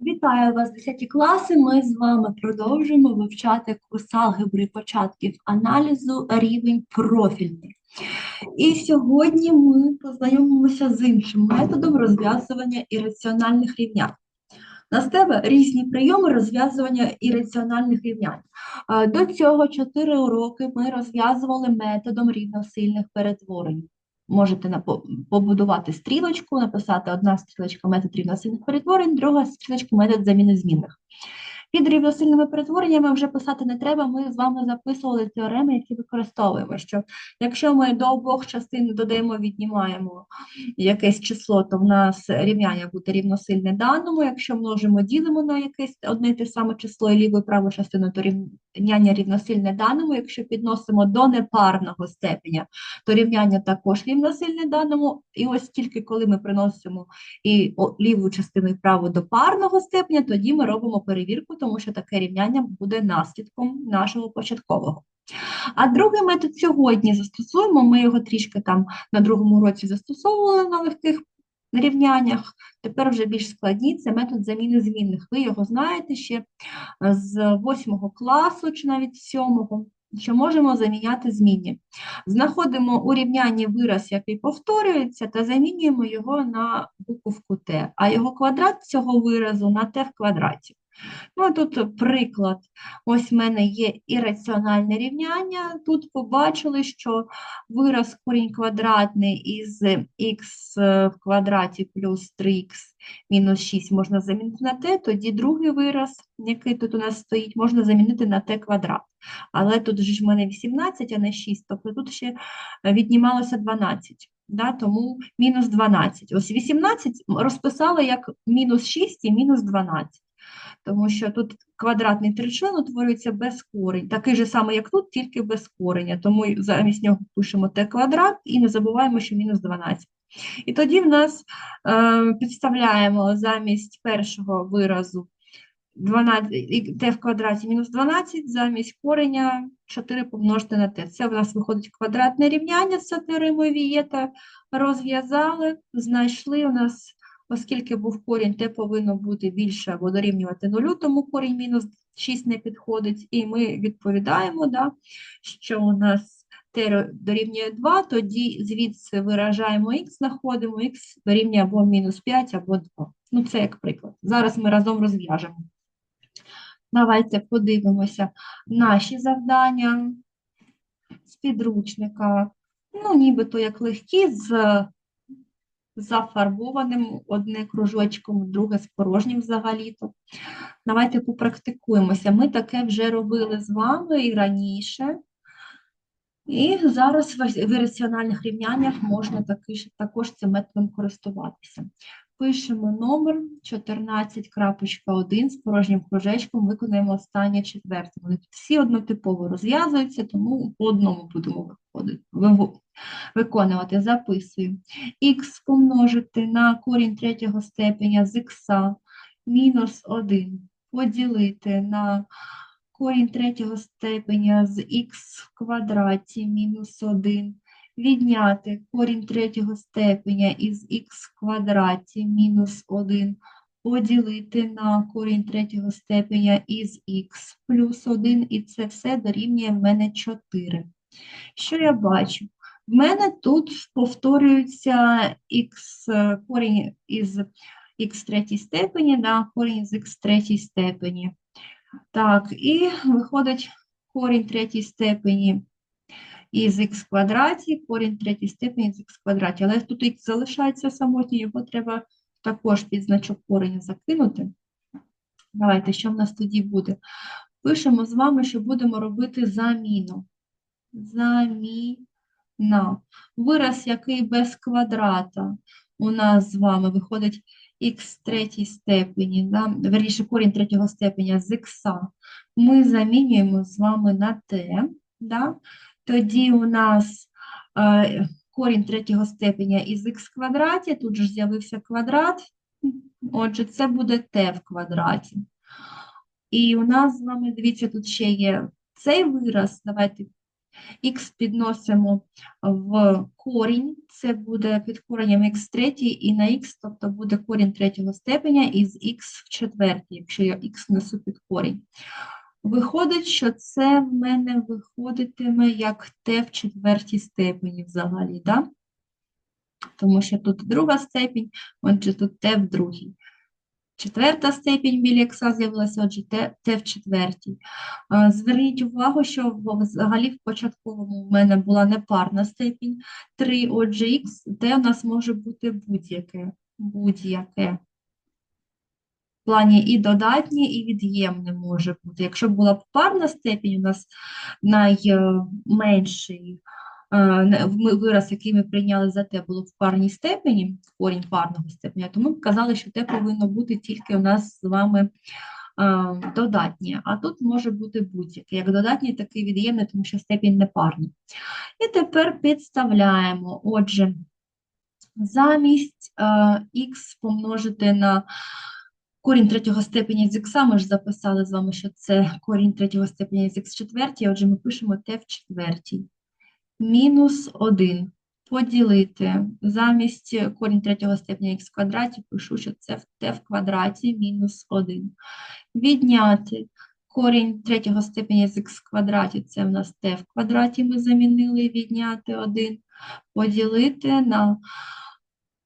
Вітаю вас, 10 класи. Ми з вами продовжуємо вивчати курс алгебри початків аналізу рівень профільний. І сьогодні ми познайомимося з іншим методом розв'язування ірраціональних рівнянь. На тебе різні прийоми розв'язування ірраціональних рівнянь. Е, До цього 4 уроки ми розв'язували методом рівносильних перетворень. Можете побудувати стрілочку, написати одна стрілочка метод рівносильних перетворень, друга стрілочка метод заміни змінних. Під рівносильними перетвореннями вже писати не треба, ми з вами записували теореми, які використовуємо, що якщо ми до обох частин додаємо, віднімаємо якесь число, то в нас рівняння буде рівносильне даному, якщо множимо, ділимо на якесь одне те саме число і ліву і праву частину, то рівняння рівносильне даному, якщо підносимо до непарного степеня, то рівняння також рівносильне даному, і ось тільки коли ми приносимо і ліву частину і праву до парного степеня, тоді ми робимо перевірку, тому що таке рівняння буде наслідком нашого початкового. А другий метод сьогодні застосуємо, ми його трішки там на другому році застосовували на легких рівняннях, тепер вже більш складні, це метод заміни змінних. Ви його знаєте ще е, з 8 класу чи навіть з 7 що можемо заміняти змінні. Знаходимо у рівнянні вираз, який повторюється, та замінюємо його на буковку t, а його квадрат цього виразу на t в квадраті. Ну, а тут приклад. Ось в мене є ірраціональне рівняння. Тут побачили, що вираз корінь квадратний із х в квадраті плюс 3х мінус 6 можна замінити на t, тоді другий вираз, який тут у нас стоїть, можна замінити на t квадрат. Але тут ж в мене 18, а не 6, тобто тут ще віднімалося 12. Да, тому мінус 12. Ось 18 розписали як мінус 6 і мінус 12 тому що тут квадратний тричлен утворюється без корень, такий же самий, як тут, тільки без кореня, тому замість нього пишемо t квадрат і не забуваємо, що мінус 12. І тоді в нас е, підставляємо замість першого виразу 12, і t в квадраті мінус 12, замість кореня 4 помножити на t. Це в нас виходить квадратне рівняння з теоремою Вієта. Розв'язали, знайшли у нас Оскільки був корінь, те повинно бути більше або дорівнювати нулю, тому корінь мінус 6 не підходить. І ми відповідаємо, да, що у нас t дорівнює 2, тоді звідси виражаємо х, знаходимо х дорівнює або мінус 5, або 2. Ну, це як приклад. Зараз ми разом розв'яжемо. Давайте подивимося наші завдання з підручника. Ну, нібито як легкі, з зафарбованим одне кружочком, друге з порожнім взагалі-то. Давайте попрактикуємося. Ми таке вже робили з вами і раніше. І зараз в раціональних рівняннях можна також цим методом користуватися. Пишемо номер 14.1 з порожнім кружечком, виконуємо останнє четверте. Вони всі однотипово розв'язуються, тому по одному будемо виво- виконувати. Записую. Х помножити на корінь третього степеня з х мінус 1 поділити на корінь третього степеня з х в квадраті мінус 1, відняти корінь третього степеня із х в квадраті мінус 1, поділити на корінь третього степеня із х плюс 1, і це все дорівнює в мене 4. Що я бачу? В мене тут повторюється х корінь із х третій степені, да, корінь з х третій степені. Так, і виходить корінь третій степені із х квадраті, корінь третій степені з х квадраті. Але тут х залишається самотній, його треба також під значок кореня закинути. Давайте, що в нас тоді буде? Пишемо з вами, що будемо робити заміну. Заміна. Вираз, який без квадрата у нас з вами виходить х третій степені, да? верніше корінь третього степеня з х, ми замінюємо з вами на t, да? тоді у нас е, корінь третього степеня із х квадраті, тут же з'явився квадрат, отже, це буде t в квадраті. І у нас з вами, дивіться, тут ще є цей вираз, давайте Х підносимо в корінь, це буде під коренем х третій, і на х, тобто буде корінь третього степеня із х в четвертій, якщо я х несу під корінь. Виходить, що це в мене виходитиме як t в четвертій степені взагалі, да? Тому що тут друга степінь, отже, тут t в другій. Четверта степінь біля ікса з'явилася, отже, t, t в четвертій. Зверніть увагу, що взагалі в початковому в мене була непарна степінь 3, отже, х, t у нас може бути будь-яке. Будь-яке. В плані і додатнє, і від'ємне може бути. Якщо була б парна степінь, у нас найменший е, вираз, який ми прийняли за те, було в парній степені, корінь парного степеня, то ми казали, що те повинно бути тільки у нас з вами е, додатнє, а тут може бути будь-яке, як додатнє, так і від'ємне, тому що степінь не парна. І тепер підставляємо. Отже, замість е, х помножити на корінь третього степеня з х, ми ж записали з вами, що це корінь третього степеня з х четвертій, отже, ми пишемо t в четвертій. Мінус 1 поділити. Замість корінь третього степеня х в квадраті пишу, що це t в квадраті мінус 1. Відняти корінь третього степеня з х в квадраті, це в нас t в квадраті ми замінили, відняти 1. Поділити на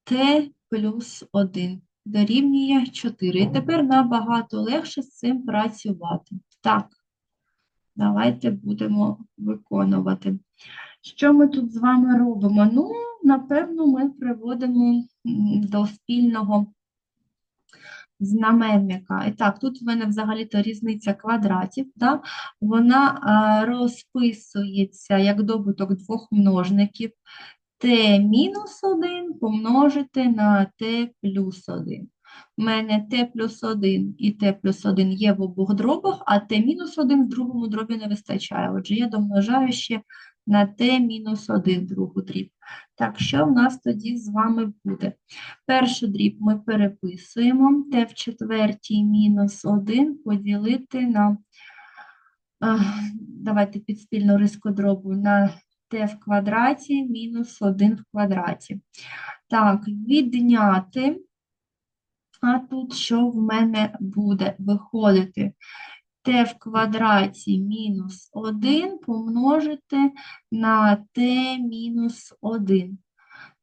t плюс 1 дорівнює 4. І тепер набагато легше з цим працювати. Так, давайте будемо виконувати. Що ми тут з вами робимо? Ну, напевно, ми приводимо до спільного знаменника. І так, тут в мене взагалі-то різниця квадратів, да? Вона розписується як добуток двох множників t мінус 1 помножити на t плюс 1. У мене t плюс 1 і t плюс 1 є в обох дробах, а t мінус 1 в другому дробі не вистачає. Отже, я домножаю ще на t мінус 1 другу дріб. Так, що в нас тоді з вами буде? Перший дріб ми переписуємо. t в четвертій мінус 1 поділити на, давайте під спільну риску на t в квадраті мінус 1 в квадраті. Так, відняти. А тут що в мене буде виходити? T в квадраті мінус 1 помножити на t мінус 1.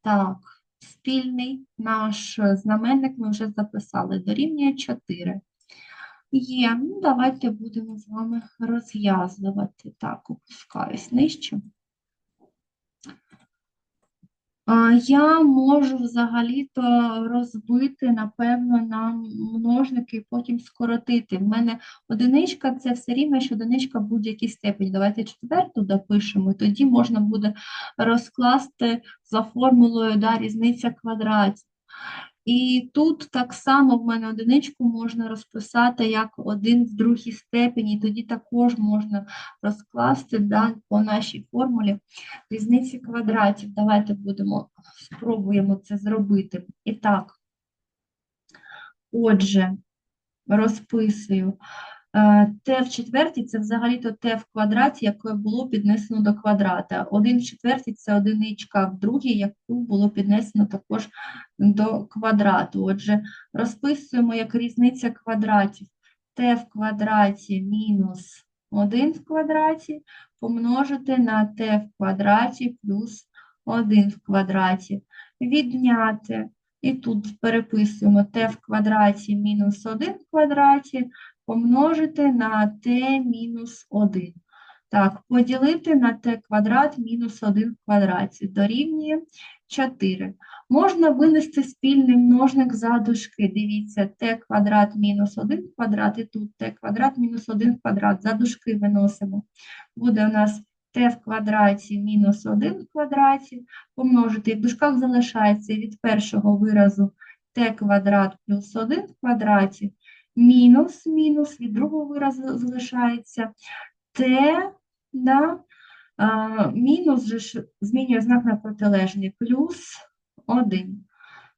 Так, спільний наш знаменник ми вже записали, дорівнює 4. Є, ну давайте будемо з вами розв'язувати. Так, опускаюсь нижче. Я можу взагалі-то розбити, напевно, на множники і потім скоротити. В мене одиничка це все рівно, що одиничка в будь-якій степені. Давайте четверту допишемо, і тоді можна буде розкласти за формулою да, різниця квадратів. І тут так само в мене одиничку можна розписати як один в другій степені, тоді також можна розкласти да, по нашій формулі різниці квадратів. Давайте будемо, спробуємо це зробити. І так, отже, розписую. Е, Т в четвертій це взагалі-то Т в квадраті, яке було піднесено до квадрата. 1 в четвертій це одиничка в другій, яку було піднесено також до квадрату. Отже, розписуємо як різниця квадратів. Т в квадраті мінус 1 в квадраті помножити на t в квадраті плюс 1 в квадраті. Відняти. І тут переписуємо t в квадраті мінус 1 в квадраті помножити на t мінус 1. Так, поділити на t квадрат мінус 1 в квадраті дорівнює 4. Можна винести спільний множник за дужки. Дивіться, t квадрат мінус 1 в квадрат, і тут t квадрат мінус 1 в квадрат. За дужки виносимо. Буде у нас t в квадраті мінус 1 в квадраті, помножити, в дужках залишається від першого виразу t квадрат плюс 1 в квадраті, мінус, мінус, від другого виразу залишається t, да, а, мінус же змінює знак на протилежний, плюс 1.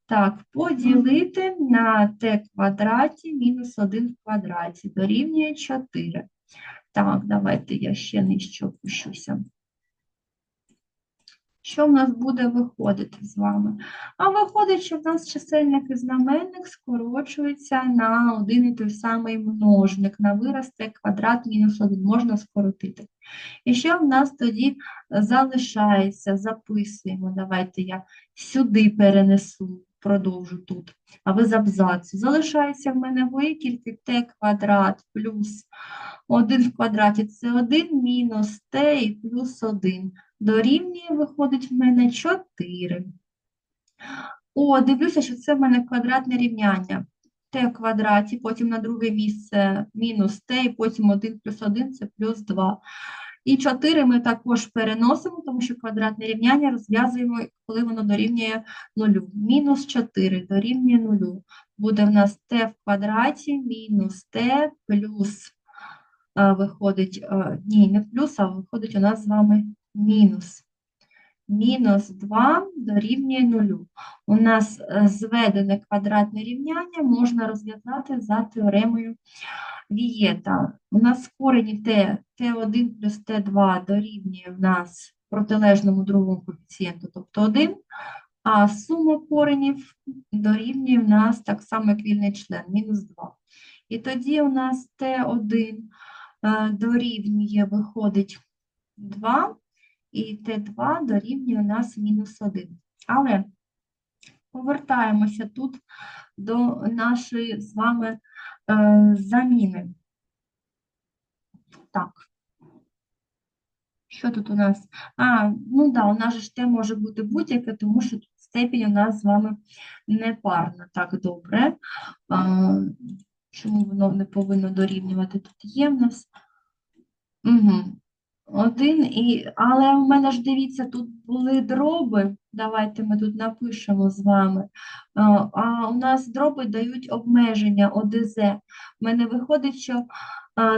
Так, поділити на t квадраті мінус 1 в квадраті дорівнює 4. Так, давайте я ще нижче опущуся. Що в нас буде виходити з вами? А виходить, що в нас чисельник і знаменник скорочуються на один і той самий множник, на вираз t квадрат мінус 1 можна скоротити. І що в нас тоді залишається? Записуємо. Давайте я сюди перенесу, продовжу тут. А ви з абзацу. Залишається в мене викільки t квадрат плюс 1 в квадраті це 1 мінус t і плюс 1. Дорівнює, виходить в мене 4. О, дивлюся, що це в мене квадратне рівняння. t в квадраті, потім на друге місце мінус t, і потім 1 плюс 1 це плюс 2. І 4 ми також переносимо, тому що квадратне рівняння розв'язуємо, коли воно дорівнює 0. Мінус 4 дорівнює 0. Буде в нас t в квадраті мінус t плюс, виходить, ні, не плюс, а виходить у нас з вами мінус. Мінус 2 дорівнює 0. У нас е, зведене квадратне рівняння можна розв'язати за теоремою Вієта. У нас корені t, t1 плюс t2 дорівнює в нас протилежному другому коефіцієнту, тобто 1, а сума коренів дорівнює в нас так само, як вільний член, мінус 2. І тоді у нас t1 е, дорівнює, виходить 2, і Т2 дорівнює у нас мінус 1. Але повертаємося тут до нашої з вами е, заміни. Так. Що тут у нас? А, ну да, у нас ж те може бути будь-яке, тому що тут степінь у нас з вами не парна. Так, добре. А, чому воно не повинно дорівнювати? Тут є в нас. Угу. Один і. Але у мене ж дивіться, тут були дроби. Давайте ми тут напишемо з вами. А у нас дроби дають обмеження ОДЗ. У мене виходить, що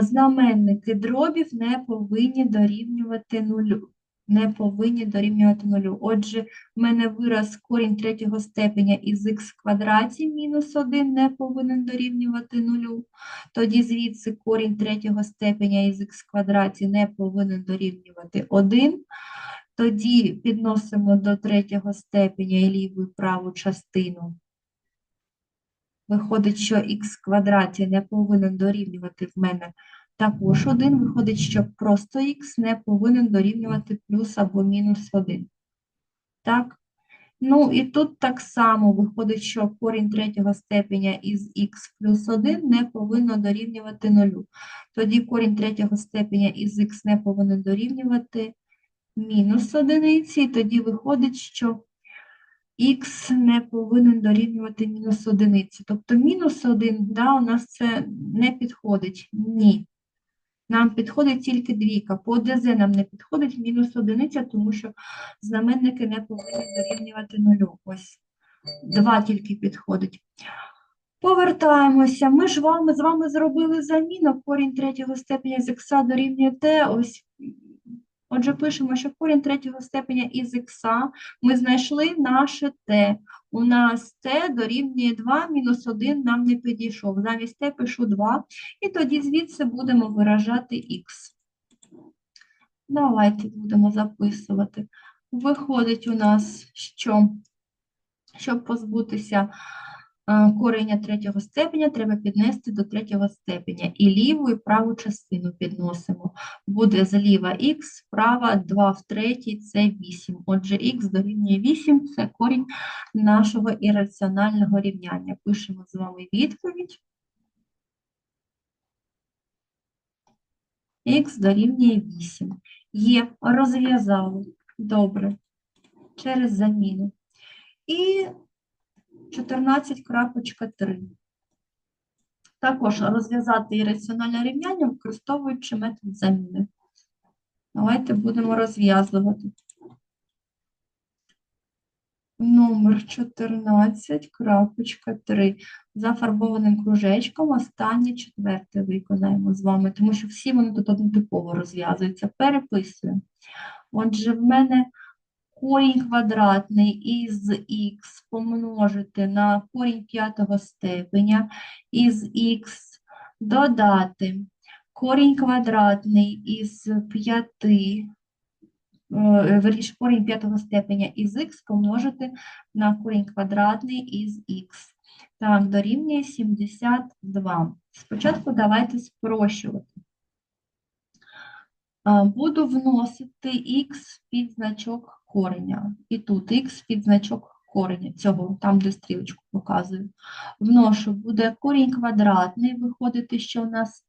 знаменники дробів не повинні дорівнювати нулю. Не повинні дорівнювати нулю. Отже, в мене вираз корінь третього степеня із х квадраті мінус 1 не повинен дорівнювати нулю. Тоді звідси корінь третього степеня із х квадраті не повинен дорівнювати 1. Тоді підносимо до третього степеня і ліву і праву частину. Виходить, що х квадраті не повинен дорівнювати в мене також 1. Виходить, що просто х не повинен дорівнювати плюс або мінус 1. Так? Ну і тут так само виходить, що корінь третього степеня із х плюс 1 не повинно дорівнювати 0. Тоді корінь третього степеня із х не повинен дорівнювати мінус одиниці, і тоді виходить, що х не повинен дорівнювати мінус одиниці. Тобто мінус 1, да, у нас це не підходить. Ні. Нам підходить тільки двійка. По ДЗ нам не підходить мінус одиниця, тому що знаменники не повинні дорівнювати нулю. Ось два тільки підходить. Повертаємося. Ми ж вами, з вами зробили заміну. Корінь третього степеня з х дорівнює Т. Ось. Отже, пишемо, що корінь третього степеня із х ми знайшли наше t. У нас t дорівнює 2, мінус 1 нам не підійшов. Замість t пишу 2, і тоді звідси будемо виражати х. Давайте будемо записувати. Виходить у нас, що, щоб позбутися кореня третього степеня, треба піднести до третього степеня. І ліву, і праву частину підносимо. Буде зліва х, справа 2 в третій, це 8. Отже, х дорівнює 8, це корінь нашого ірраціонального рівняння. Пишемо з вами відповідь. Х дорівнює 8. Є, розв'язали. Добре. Через заміну. І 14.3. Також розв'язати ірраціональне рівняння, використовуючи метод заміни. Давайте будемо розв'язувати. Номер 14.3. Зафарбованим кружечком останнє четверте виконаємо з вами, тому що всі вони тут однотипово розв'язуються. Переписуємо. Отже, в мене корінь квадратний із х помножити на корінь п'ятого степеня із х додати корінь квадратний із 5 е, верніше, корінь п'ятого степеня із х помножити на корінь квадратний із х. Так, дорівнює 72. Спочатку давайте спрощувати. Буду вносити х під значок кореня. І тут х під значок кореня цього, там, де стрілочку показую. Вношу, буде корінь квадратний, виходити, що у нас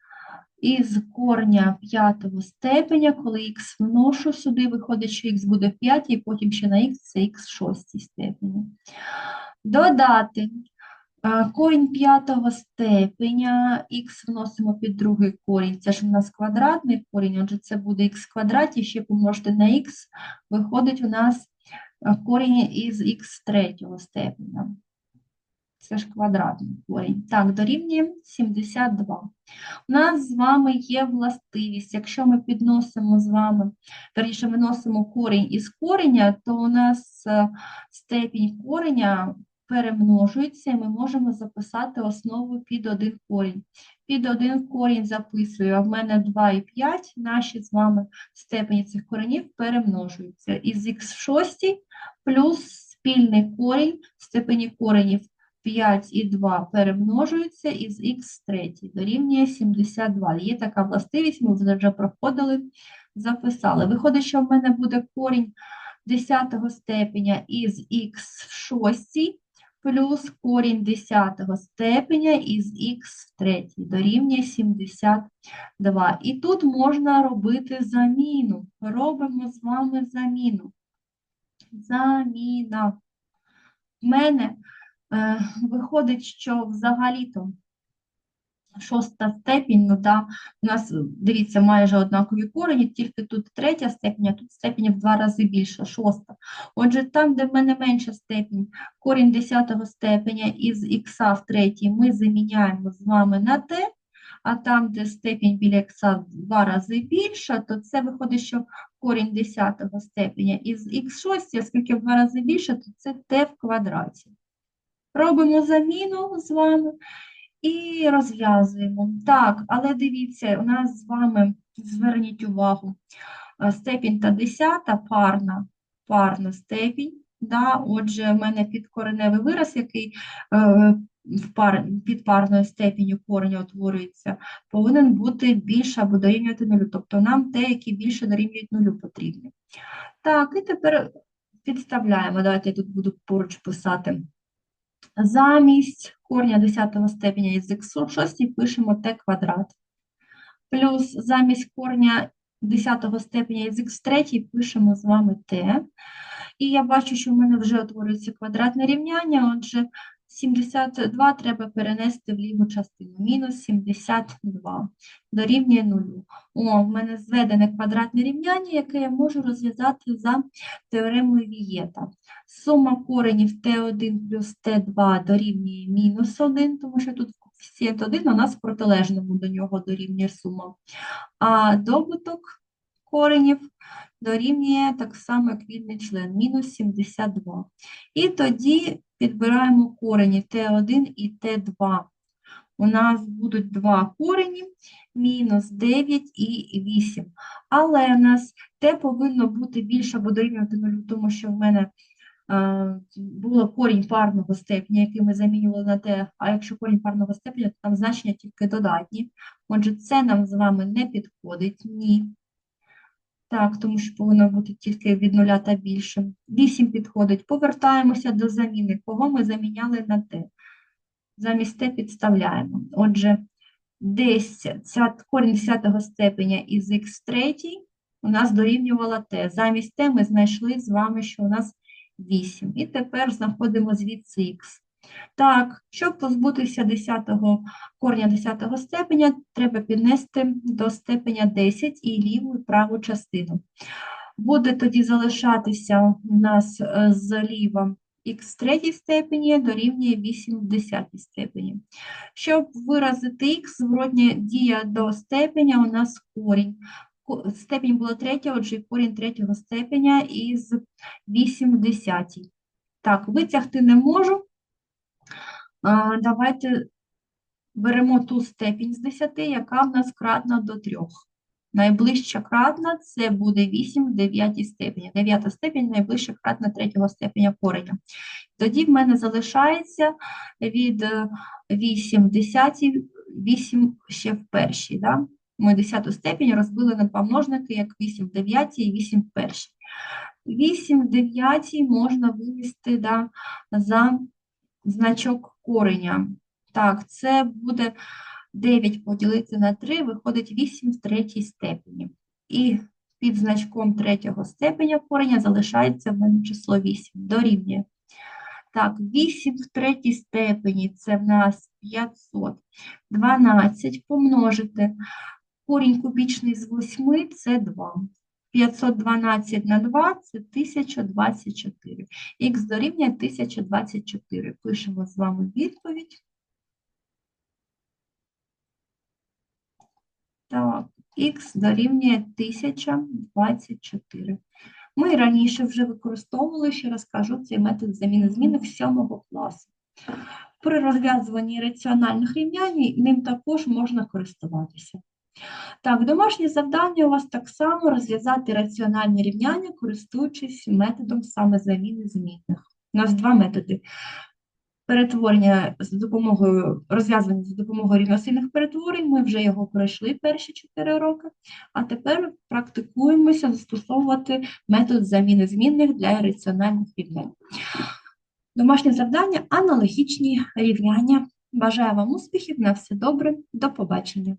із корня п'ятого степеня, коли х вношу сюди, виходить, що х буде в п'ятій, і потім ще на х це х в шостій степені. Додати корінь п'ятого степеня, х вносимо під другий корінь, це ж у нас квадратний корінь, отже це буде х квадраті, ще помножити на х, виходить у нас корінь із х третього степеня. Це ж квадратний корінь. Так, дорівнює 72. У нас з вами є властивість. Якщо ми підносимо з вами, верніше виносимо корінь із кореня, то у нас степінь кореня перемножується, і ми можемо записати основу під один корінь. Під один корінь записую, а в мене 2 і 5, наші з вами степені цих коренів перемножуються. Із х в шостій плюс спільний корінь степені коренів 5 і 2 перемножуються із х третій, дорівнює 72. Є така властивість, ми вже проходили, записали. Виходить, що в мене буде корінь 10 степеня із х в шостій, плюс корінь 10 степеня із х в третій, дорівнює 72. І тут можна робити заміну. Робимо з вами заміну. Заміна. В мене Е, Виходить, що взагалі-то шоста степінь, ну да, у нас, дивіться, майже однакові корені, тільки тут третя степінь, а тут степінь в два рази більша, шоста. Отже, там, де в мене менша степінь, корінь 10 степеня із х в третій, ми заміняємо з вами на t, а там, де степінь біля х в два рази більша, то це виходить, що корінь 10 степеня із х6, оскільки в два рази більше, то це t в квадраті. Робимо заміну з вами і розв'язуємо. Так, але дивіться, у нас з вами, зверніть увагу, степінь та десята парна, парна степінь. Да? Отже, в мене підкореневий вираз, який е, в пар, під парною степінню кореня утворюється, повинен бути більше або дорівнювати нулю. Тобто нам те, які більше дорівнюють нулю, потрібні. Так, і тепер підставляємо. Давайте я тут буду поруч писати. Замість корня 10 степеня із х 6 пишемо t квадрат. Плюс замість корня 10 степеня із х 3 пишемо з вами t. І я бачу, що в мене вже утворюється квадратне рівняння, отже, 72 треба перенести в ліву частину. Мінус 72 дорівнює 0. О, в мене зведене квадратне рівняння, яке я можу розв'язати за теоремою Вієта. Сума коренів t1 плюс t2 дорівнює мінус 1, тому що тут коефіцієнт 1 у нас в протилежному до нього дорівнює сума. А добуток коренів дорівнює так само, як вільний член, мінус 72. І тоді підбираємо корені t1 і t2. У нас будуть два корені, мінус 9 і 8. Але у нас t повинно бути більше або дорівнювати 0, тому що в мене е, було корінь парного степеня, який ми замінювали на t, а якщо корінь парного степеня, то там значення тільки додатні. Отже, це нам з вами не підходить, ні. Так, тому що повинно бути тільки від нуля та більше. 8 підходить. Повертаємося до заміни. Кого ми заміняли на t? Замість t підставляємо. Отже, 10, корінь 10 степеня із х третій у нас дорівнювала t. Замість t ми знайшли з вами, що у нас 8. І тепер знаходимо звідси х. Так, щоб позбутися 10 корня 10 степеня, треба піднести до степеня 10 і ліву і праву частину. Буде тоді залишатися у нас е, зліва х третій степені дорівнює 8 в 10 степені. Щоб виразити х, зворотня дія до степеня у нас корінь. Ко- Степінь була третя, отже, корінь третього степеня із 8 в 10. Так, витягти не можу. Давайте беремо ту степінь з 10, яка в нас кратна до 3. Найближча кратна це буде 8 в дев'ятій степені. Дев'ята степень найближча кратна третього степеня кореня. Тоді в мене залишається від е, 8 в десятій, 8 ще в першій. Да? Ми десяту степень розбили на два множники, як 8 в дев'ятій і 8 в першій. 8 в дев'ятій можна вивести да, за значок кореня. Так, це буде 9 поділити на 3, виходить 8 в третій степені. І під значком третього степеня кореня залишається в мене число 8, дорівнює. Так, 8 в третій степені це в нас 500. 12 помножити. Корінь кубічний з 8 це 2. 512 на 2 це 1024. Х дорівнює 1024. Пишемо з вами відповідь. Так, х дорівнює 1024. Ми раніше вже використовували, ще раз кажу, цей метод заміни змінних 7 класу. При розв'язуванні раціональних рівнянь ним також можна користуватися. Так, домашнє завдання у вас так само розв'язати раціональні рівняння, користуючись методом саме заміни змінних. У нас два методи. Перетворення за допомогою розв'язування за допомогою рівносильних перетворень. Ми вже його пройшли перші 4 роки, а тепер практикуємося застосовувати метод заміни змінних для раціональних рівнянь. Домашнє завдання аналогічні рівняння. Бажаю вам успіхів, на все добре, до побачення.